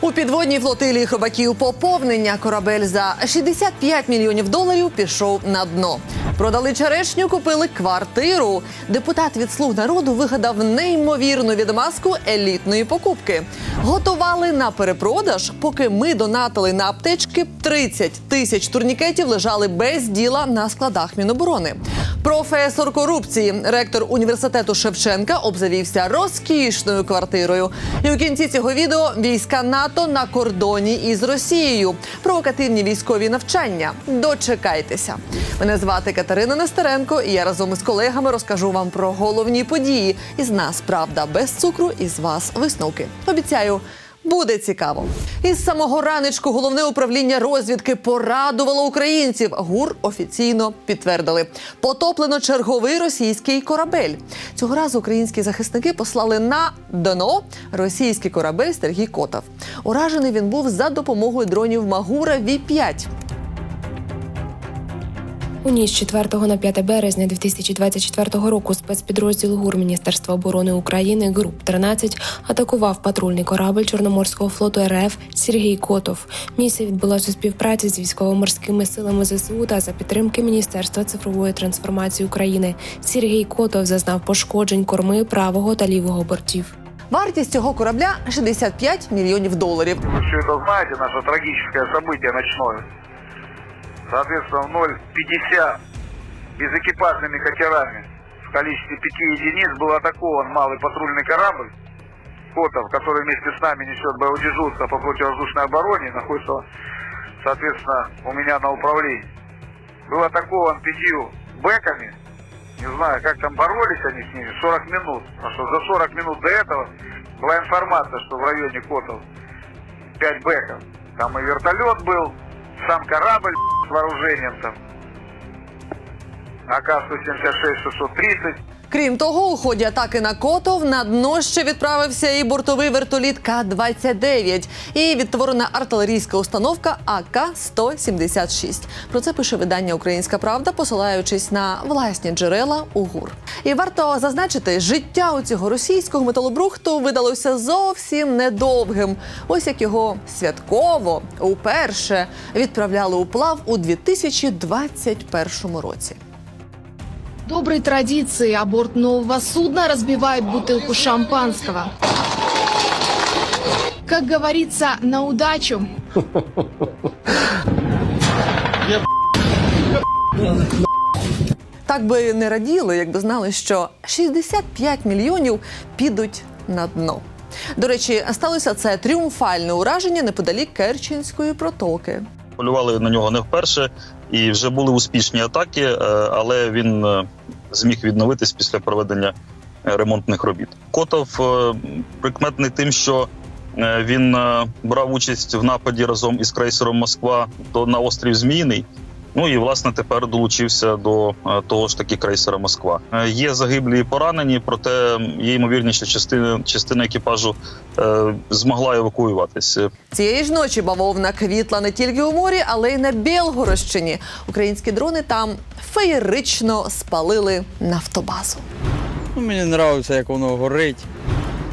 У підводній флотилії хробаків поповнення корабель за 65 мільйонів доларів пішов на дно. Продали черешню, купили квартиру. Депутат від слуг народу вигадав неймовірну відмазку елітної покупки. Готували на перепродаж, поки ми донатили на аптечки 30 тисяч турнікетів лежали без діла на складах Міноборони. Професор корупції, ректор університету Шевченка, обзавівся розкішною квартирою. І у кінці цього відео війська НАТО на кордоні із Росією. Провокативні військові навчання. Дочекайтеся. Мене звати Катерина Нестеренко, і я разом із колегами розкажу вам про головні події. Із нас правда без цукру, із вас висновки. Обіцяю. Буде цікаво. Із самого ранечку головне управління розвідки порадувало українців. ГУР офіційно підтвердили. Потоплено черговий російський корабель. Цього разу українські захисники послали на дно російський корабель Сергій Котов. Уражений він був за допомогою дронів Магура Ві 5 У ніч з 4 на 5 березня 2024 року спецпідрозділ ГУР Міністерства оборони України ГРУП 13 атакував патрульний корабль Чорноморського флоту РФ Сергій Котов. Місія відбулася у співпраці з військово-морськими силами ЗСУ та за підтримки Міністерства цифрової трансформації України. Сергій Котов зазнав пошкоджень корми правого та лівого бортів. Вартість цього корабля 65 мільйонів доларів. Вы все это знаете, наше трагическое событие ночное. Соответственно, 0,50 безэкипажными катерами в количестве пяти единиц был атакован малый патрульный корабль Котов, который вместе с нами несет боевое дежурство по противовоздушной обороне, находится, соответственно, у меня на управлении. Был атакован пятью бэками, не знаю, как там боролись они с ними, 40 минут. Потому что за 40 минут до этого была информация, что в районе Котов 5 бэков. Там и вертолет был, сам корабль с вооружением там. АК-176-630. Крім того, у ході атаки на Котов на дно ще відправився і бортовий вертоліт К-29 і відтворена артилерійська установка АК-176. Про це пише видання Українська Правда, посилаючись на власні джерела у ГУР. І варто зазначити, життя у цього російського металобрухту видалося зовсім недовгим. Ось як його святково уперше відправляли у плав у 2021 році. Доброй традиции о борт нового судна разбивает бутылку шампанского. Как говорится, на удачу. Так би не раділи, якби знали, що 65 мільйонів підуть на дно. До речі, сталося це тріумфальне ураження неподалік Керченської протоки. полювали на нього не вперше, і вже були успішні атаки, е, але він е, зміг відновитись після проведення е, ремонтних робіт. Котов прикметний тим, що він брав участь в нападі разом із крейсером Москва на острів Зміїний. Ну і власне тепер долучився до е, того ж таки крейсера Москва. Е, Є загиблі і поранені, проте є ймовірність, що частина частина екіпажу е, змогла евакуюватися. Цієї ж ночі бавовна квітла не тільки у морі, але й на Білгородщині. Українські дрони там феєрично спалили нафтобазу. Ну, мені подобається, як воно горить.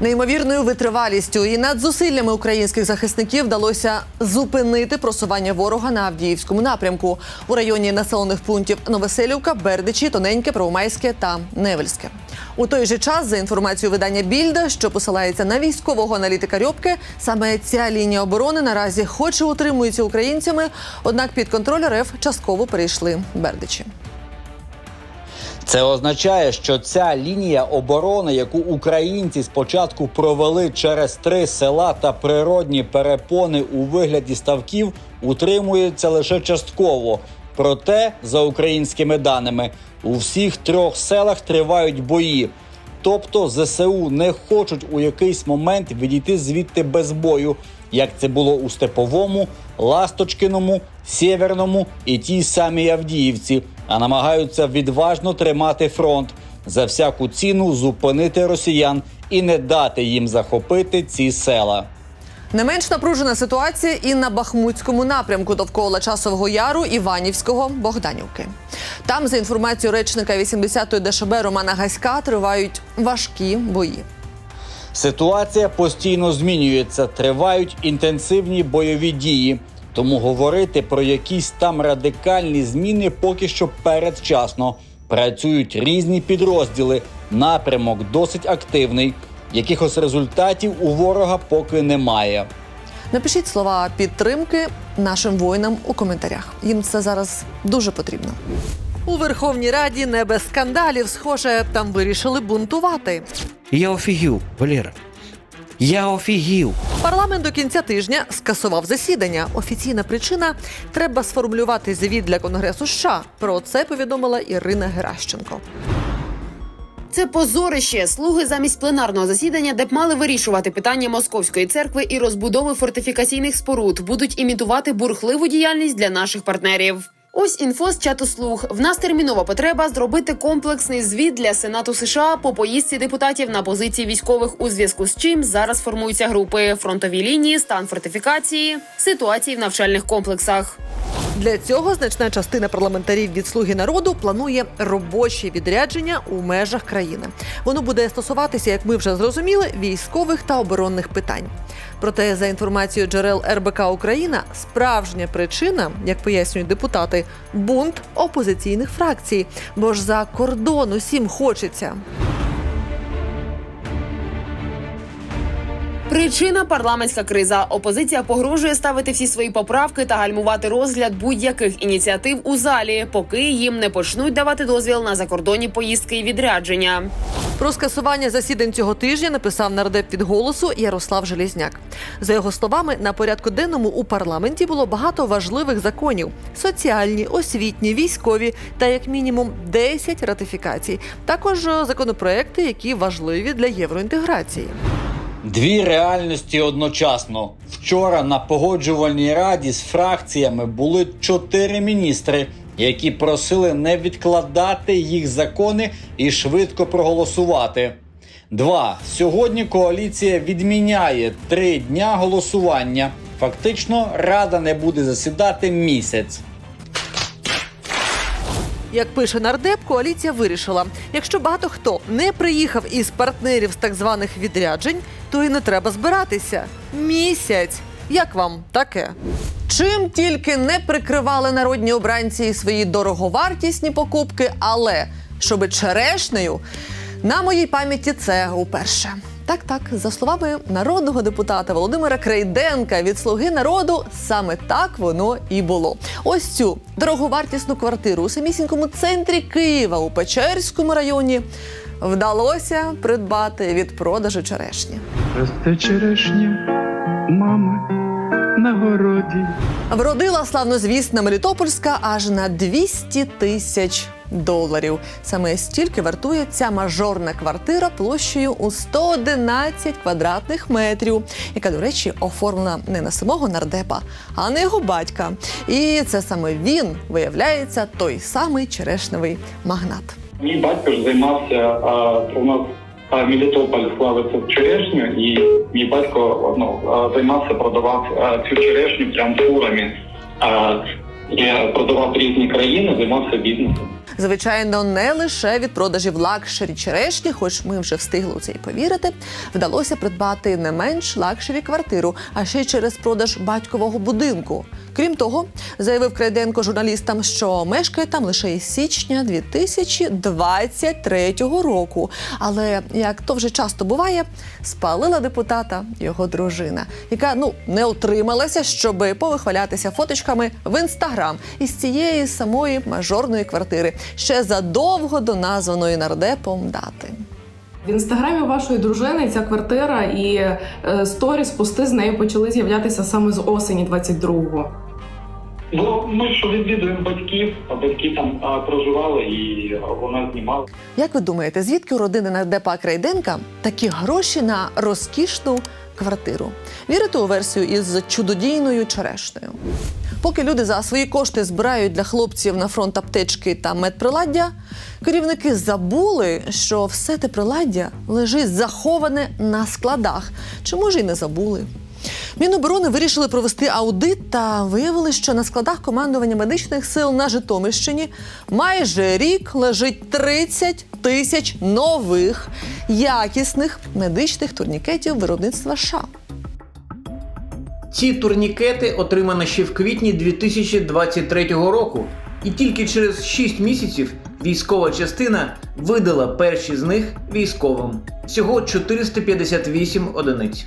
Неймовірною витривалістю і над зусиллями українських захисників вдалося зупинити просування ворога на Авдіївському напрямку у районі населених пунктів Новоселівка, Бердичі, Тоненьке, Первомайське та Невельське. У той же час, за інформацією видання Більда, що посилається на військового аналітика Рьобки, саме ця лінія оборони наразі хоч і утримується українцями, однак під контроль РФ частково перейшли Бердичі. Це означає, що ця лінія оборони, яку українці спочатку провели через три села та природні перепони у вигляді ставків, утримується лише частково. Проте, за українськими даними, у всіх трьох селах тривають бої. Тобто ЗСУ не хочуть у якийсь момент відійти звідти без бою, як це було у Степовому, Ласточкиному, Сєверному і тій самій Авдіївці, а намагаються відважно тримати фронт за всяку ціну зупинити росіян і не дати їм захопити ці села. Не менш напружена ситуація і на Бахмутському напрямку довкола Часового Яру, Іванівського, Богданівки. Там, за інформацією речника 80-ї ДШБ Романа Гаська, тривають важкі бої. Ситуація постійно змінюється, тривають інтенсивні бойові дії. Тому говорити про якісь там радикальні зміни поки що передчасно. Працюють різні підрозділи. Напрямок досить активний. Якихось результатів у ворога поки немає. Напишіть слова підтримки нашим воїнам у коментарях. Їм це зараз дуже потрібно. У Верховній Раді не без скандалів, схоже, там вирішили бунтувати. Я офігів, Валера. Я офігів. Парламент до кінця тижня скасував засідання. Офіційна причина треба сформулювати звіт для Конгресу США. Про це повідомила Ірина Геращенко. Це позорище. Слуги замість пленарного засідання, де б мали вирішувати питання московської церкви і розбудови фортифікаційних споруд, будуть імітувати бурхливу діяльність для наших партнерів. Ось інфо з чату слуг. В нас термінова потреба зробити комплексний звіт для Сенату США по поїздці депутатів на позиції військових, у зв'язку з чим зараз формуються групи фронтові лінії, стан фортифікації, ситуації в навчальних комплексах. Для цього значна частина парламентарів від слуги народу планує робочі відрядження у межах країни. Воно буде стосуватися, як ми вже зрозуміли, військових та оборонних питань. Проте, за інформацією джерел РБК Україна, справжня причина, як пояснюють депутати, бунт опозиційних фракцій, бо ж за кордон усім хочеться. Причина парламентська криза. Опозиція погрожує ставити всі свої поправки та гальмувати розгляд будь-яких ініціатив у залі, поки їм не почнуть давати дозвіл на закордонні поїздки і відрядження. Про скасування засідань цього тижня написав нардеп від голосу Ярослав Желізняк. За його словами, на порядку денному у парламенті було багато важливих законів: соціальні, освітні, військові та як мінімум 10 ратифікацій. Також е, законопроекти, які важливі для євроінтеграції. Дві реальності одночасно. Вчора на погоджувальній раді з фракціями були чотири міністри, які просили не відкладати їх закони і швидко проголосувати. Два сьогодні коаліція відміняє три дня голосування. Фактично, рада не буде засідати місяць. Як пише нардеп, коаліція вирішила: якщо багато хто не приїхав із партнерів з так званих відряджень, то і не треба збиратися. Місяць. Як вам таке? Чим тільки не прикривали народні обранці свої дороговартісні покупки, але щоби черешнею, на моїй пам'яті це уперше. Так, так, за словами народного депутата Володимира Крейденка від Слуги народу, саме так воно і було. Ось цю дороговартісну квартиру у самісінькому центрі Києва у Печерському районі вдалося придбати від продажу черешні. Росте черешня, мами, на городі. Вродила славнозвісна Мелітопольська аж на 200 тисяч доларів. Саме стільки вартує ця мажорна квартира площею у 111 квадратних метрів, яка, до речі, оформлена не на самого нардепа, а на його батька. І це саме він виявляється той самий черешневий магнат. Мій батько ж займався а, у нас а, Мелітополь славиться черешню, і мій батько ну, а, займався, продавав а, цю черешню прям фурами. А, і продавав різні країни, займався бізнесом. Звичайно, не лише від продажів лакшері черешні, хоч ми вже встигли у це й повірити, вдалося придбати не менш лакшері квартиру, а ще й через продаж батькового будинку. Крім того, заявив Крайденко журналістам, що мешкає там лише із січня 2023 року. Але як то вже часто буває, спалила депутата його дружина, яка ну не утрималася, щоб повихвалятися фоточками в інстаграм із цієї самої мажорної квартири ще задовго до названої нардепом дати. В інстаграмі вашої дружини ця квартира і е, сторіс, пости з нею почали з'являтися саме з осені 22-го. Ну, ми ж відвідуємо батьків, а батьки там а, проживали і вона знімала. Як ви думаєте, звідки у родини нардепа Крайденка такі гроші на розкішну квартиру? Вірите у версію із чудодійною черешнею? Поки люди за свої кошти збирають для хлопців на фронт аптечки та медприладдя, керівники забули, що все те приладдя лежить заховане на складах. Чи може й не забули? Міноборони вирішили провести аудит та виявили, що на складах командування медичних сил на Житомирщині майже рік лежить 30 тисяч нових якісних медичних турнікетів виробництва США. Ці турнікети отримано ще в квітні 2023 року, і тільки через 6 місяців військова частина видала перші з них військовим. Всього 458 одиниць.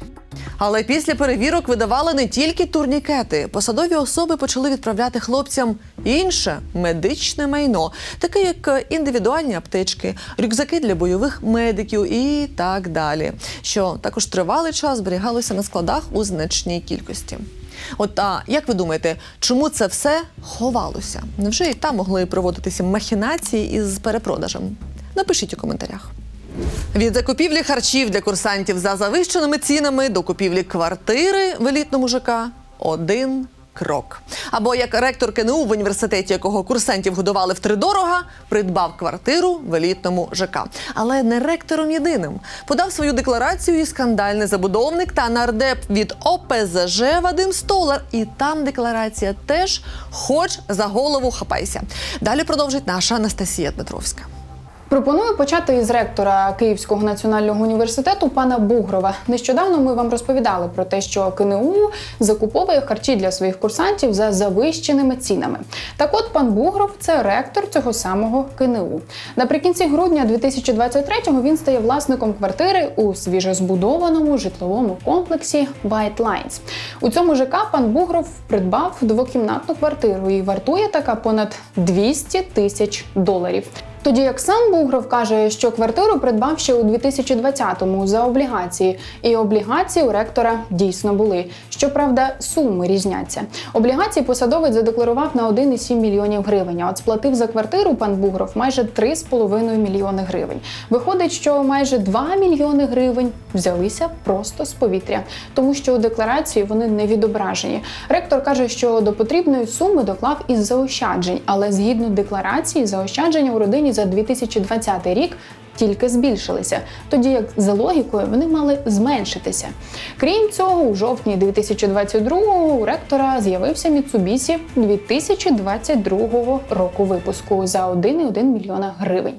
Але після перевірок видавали не тільки турнікети. Посадові особи почали відправляти хлопцям інше медичне майно, таке як індивідуальні аптечки, рюкзаки для бойових медиків і так далі, що також тривалий час зберігалося на складах у значній кількості. От а як ви думаєте, чому це все ховалося? Невже і там могли проводитися махінації із перепродажем? Напишіть у коментарях. Від закупівлі харчів для курсантів за завищеними цінами до купівлі квартири в елітному ЖК один крок. Або як ректор КНУ в університеті, якого курсантів годували втридорога, придбав квартиру в елітному ЖК. Але не ректором єдиним. Подав свою декларацію і скандальний забудовник та нардеп від ОПЗЖ Вадим Столар. І там декларація теж хоч за голову хапайся. Далі продовжить наша Анастасія Дмитровська. Пропоную почати із ректора Київського національного університету пана Бугрова. Нещодавно ми вам розповідали про те, що КНУ закуповує харчі для своїх курсантів за завищеними цінами. Так от пан Бугров це ректор цього самого КНУ. Наприкінці грудня 2023-го він стає власником квартири у свіжозбудованому житловому комплексі White Lines. У цьому ЖК пан Бугров придбав двокімнатну квартиру і вартує така понад 200 тисяч доларів. Тоді як сам Бугров каже, що квартиру придбав ще у 2020-му за облігації, і облігації у ректора дійсно були. Щоправда, суми різняться. Облігації посадовець задекларував на 1,7 мільйонів гривень. А от сплатив за квартиру пан Бугров майже 3,5 мільйони гривень. Виходить, що майже 2 мільйони гривень взялися просто з повітря, тому що у декларації вони не відображені. Ректор каже, що до потрібної суми доклав із заощаджень, але згідно декларації, заощадження у родині за 2020 рік. Тільки збільшилися, тоді як за логікою вони мали зменшитися. Крім цього, у жовтні 2022-го у ректора з'явився Mitsubishi 2022 року випуску за 1,1 мільйона гривень.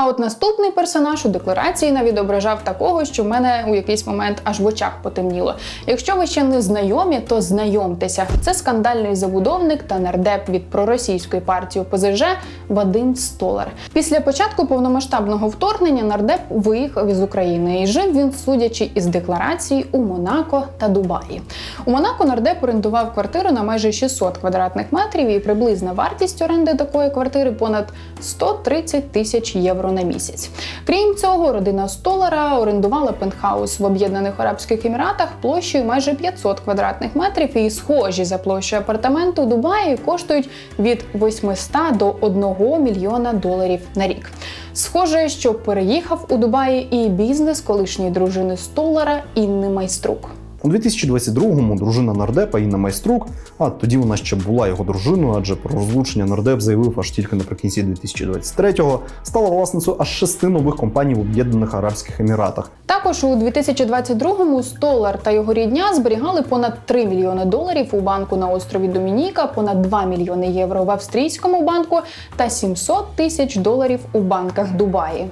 А от наступний персонаж у декларації не відображав такого, що в мене у якийсь момент аж в очах потемніло. Якщо ви ще не знайомі, то знайомтеся. Це скандальний забудовник та нардеп від проросійської партії ОПЗЖ Вадим Столар. Після початку повномасштабного вторгнення нардеп виїхав із України і жив він, судячи із декларації, у Монако та Дубаї. У Монако нардеп орендував квартиру на майже 600 квадратних метрів, і приблизна вартість оренди такої квартири понад 130 тисяч євро на місяць. Крім цього, родина Столара орендувала пентхаус в Об'єднаних Арабських Еміратах площею майже 500 квадратних метрів і схожі за площею апартаменти у Дубаї коштують від 800 до 1 мільйона доларів на рік. Схоже, що переїхав у Дубаї і бізнес колишньої дружини Столара Інни Майструк. У 2022-му дружина нардепа Інна Майструк, а тоді вона ще була його дружиною, адже про розлучення нардеп заявив аж тільки наприкінці 2023-го, стала власницею аж шести нових компаній в Об'єднаних Арабських Еміратах. Також у 2022-му Столар та його рідня зберігали понад 3 мільйони доларів у банку на острові Домініка, понад 2 мільйони євро в австрійському банку та 700 тисяч доларів у банках Дубаї.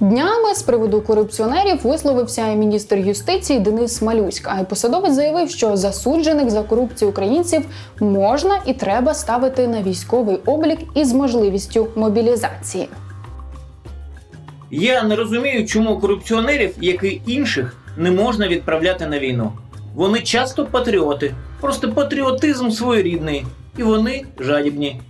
Днями з приводу корупціонерів висловився і міністр юстиції Денис Малюська. А й посадовець заявив, що засуджених за корупцію українців можна і треба ставити на військовий облік із можливістю мобілізації. Я не розумію, чому корупціонерів, як і інших, не можна відправляти на війну. Вони часто патріоти, просто патріотизм своєрідний, і вони жадібні.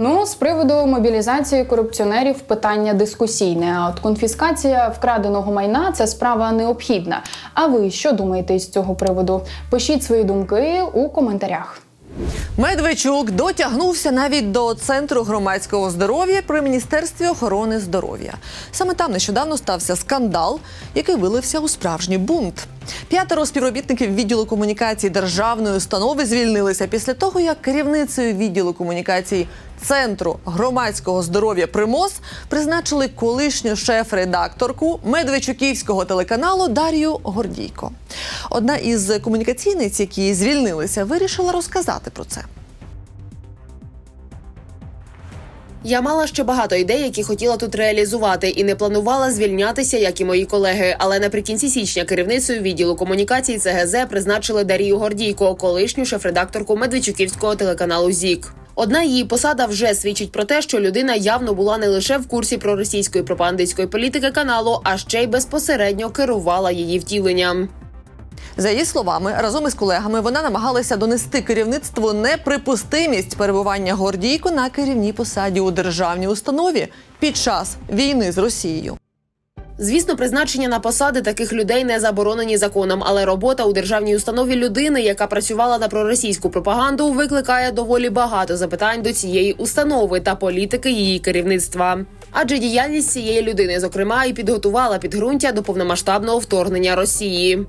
Ну, з приводу мобілізації корупціонерів питання дискусійне. А от конфіскація вкраденого майна це справа необхідна. А ви що думаєте із цього приводу? Пишіть свої думки у коментарях. Медведчук дотягнувся навіть до центру громадського здоров'я при міністерстві охорони здоров'я. Саме там нещодавно стався скандал, який вилився у справжній бунт. П'ятеро співробітників відділу комунікації державної установи звільнилися після того, як керівницею відділу комунікації Центру громадського здоров'я Примос призначили колишню шеф-редакторку Медведчуківського телеканалу Дар'ю Гордійко. Одна із комунікаційниць, які звільнилися, вирішила розказати про це. Я мала ще багато ідей, які хотіла тут реалізувати, і не планувала звільнятися, як і мої колеги. Але наприкінці січня керівницею відділу комунікації ЦГЗ призначили Дарію Гордійко, колишню шеф-редакторку Медведчуківського телеканалу ЗІК. Одна її посада вже свідчить про те, що людина явно була не лише в курсі проросійської пропагандистської політики каналу, а ще й безпосередньо керувала її втіленням. За її словами, разом із колегами вона намагалася донести керівництву неприпустимість перебування Гордійко на керівній посаді у державній установі під час війни з Росією. Звісно, призначення на посади таких людей не заборонені законом, але робота у державній установі людини, яка працювала на проросійську пропаганду, викликає доволі багато запитань до цієї установи та політики її керівництва. Адже діяльність цієї людини, зокрема, і підготувала підґрунтя до повномасштабного вторгнення Росії.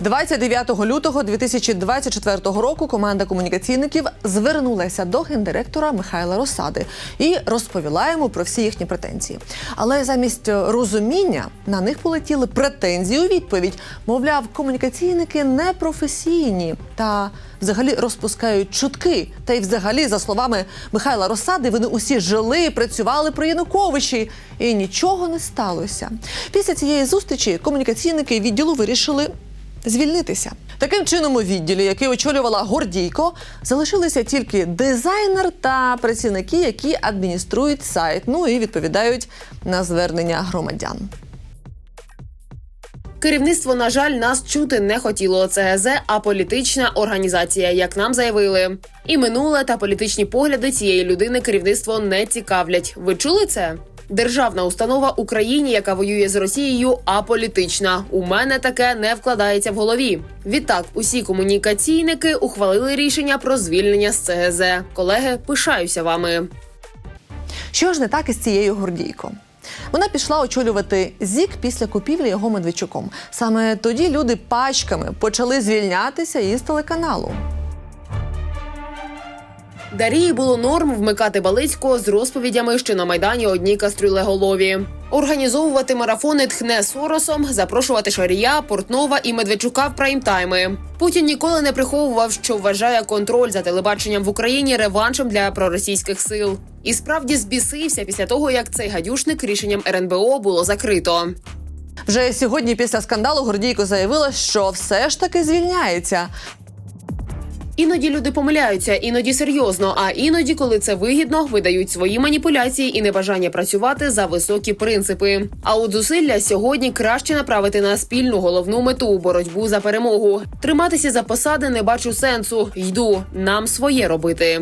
29 лютого 2024 року команда комунікаційників звернулася до гендиректора Михайла Росади і розповіла йому про всі їхні претензії. Але замість розуміння на них полетіли претензії у відповідь. Мовляв, комунікаційники непрофесійні та взагалі розпускають чутки. Та й взагалі, за словами Михайла Росади, вони усі жили, і працювали при Януковичі, і нічого не сталося. Після цієї зустрічі комунікаційники відділу вирішили звільнитися. Таким чином, у відділі, який очолювала Гордійко, залишилися тільки дизайнер та працівники, які адмініструють сайт, ну і відповідають на звернення громадян. Керівництво, на жаль, нас чути не хотіло. ЦГЗ, а політична організація, як нам заявили. І минуле та політичні погляди цієї людини керівництво не цікавлять. Ви чули це? Державна установа Україні, яка воює з Росією, аполітична. У мене таке не вкладається в голові. Відтак, усі комунікаційники ухвалили рішення про звільнення з ЦГЗ. Колеги, пишаюся вами. Що ж не так із цією Гордійко? Вона пішла очолювати ЗІК після купівлі його Медведчуком. Саме тоді люди пачками почали звільнятися із телеканалу. Дарії було норм вмикати Балицького з розповідями, що на майдані одні кастрюлеголові. Організовувати марафони тхне Соросом, запрошувати Шарія, Портнова і Медведчука в прайм-тайми. Путін ніколи не приховував, що вважає контроль за телебаченням в Україні реваншем для проросійських сил. І справді збісився після того, як цей гадюшник рішенням РНБО було закрито. Вже сьогодні, після скандалу, Гордійко заявила, що все ж таки звільняється. Іноді люди помиляються, іноді серйозно, а іноді, коли це вигідно, видають свої маніпуляції і небажання працювати за високі принципи. А от зусилля сьогодні краще направити на спільну головну мету боротьбу за перемогу. Триматися за посади не бачу сенсу. Йду нам своє робити.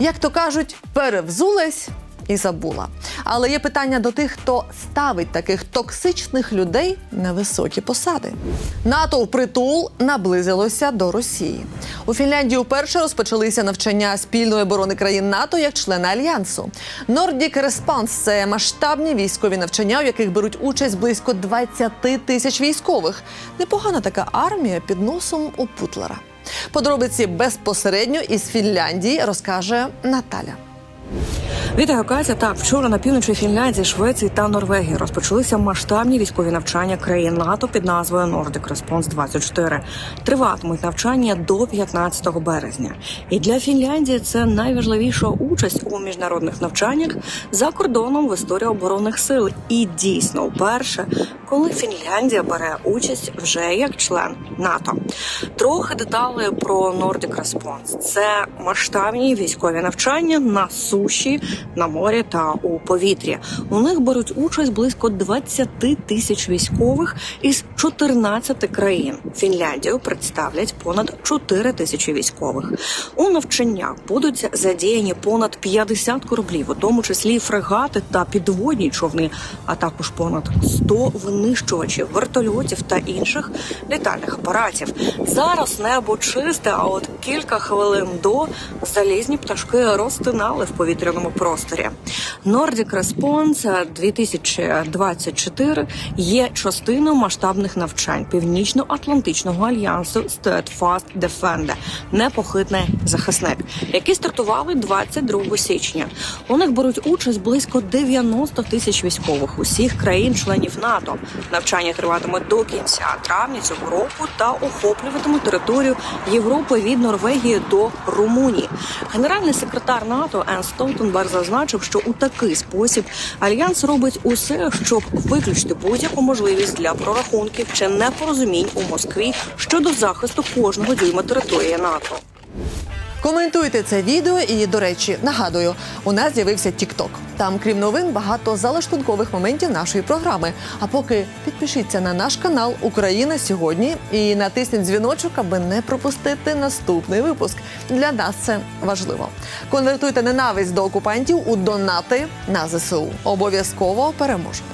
Як то кажуть, перевзулась і забула. Але є питання до тих, хто ставить таких токсичних людей на високі посади. НАТО впритул наблизилося до Росії. У Фінляндії вперше розпочалися навчання спільної оборони країн НАТО як члена альянсу. Nordic Response – це масштабні військові навчання, в яких беруть участь близько 20 тисяч військових. Непогана така армія під носом у Путлера. Подробиці безпосередньо із Фінляндії розкаже Наталя. Катя. Так, вчора на півночі Фінляндії, Швеції та Норвегії розпочалися масштабні військові навчання країн НАТО під назвою Nordic Response 24 Триватимуть навчання до 15 березня. І для Фінляндії це найважливіша участь у міжнародних навчаннях за кордоном в історії оборонних сил. І дійсно вперше, коли Фінляндія бере участь вже як член НАТО. Трохи деталей про Nordic Response. Це масштабні військові навчання на суші, на морі та у повітрі. У них беруть участь близько 20 тисяч військових із 14 країн. Фінляндію представлять понад 4 тисячі військових. У навчаннях будуть задіяні понад 50 кораблів, у тому числі фрегати та підводні човни, а також понад 100 винищувачів, вертольотів та інших літальних апаратів. Зараз небо чисте, а от кілька хвилин до залізні пташки розтинали в повітряному просторі. Nordic Response 2024 є частиною масштабних навчань Північно-Атлантичного альянсу Steadfast Defender – непохитний захисник, які стартували 22 січня. У них беруть участь близько 90 тисяч військових усіх країн-членів НАТО. Навчання триватиме до кінця травня цього року та охоплюватимуть територію Європи від Норвегії до Румунії. Генеральний секретар НАТО Ен Столтенберг зазначив, що у такий спосіб альянс робить усе, щоб виключити будь-яку можливість для прорахунків чи непорозумінь у Москві щодо захисту кожного дюйма території НАТО. Коментуйте це відео і, до речі, нагадую, у нас з'явився TikTok. Там, крім новин, багато залаштункових моментів нашої програми. А поки підпишіться на наш канал Україна сьогодні і натисніть дзвіночок, аби не пропустити наступний випуск. Для нас це важливо. Конвертуйте ненависть до окупантів у донати на ЗСУ. Обов'язково переможемо.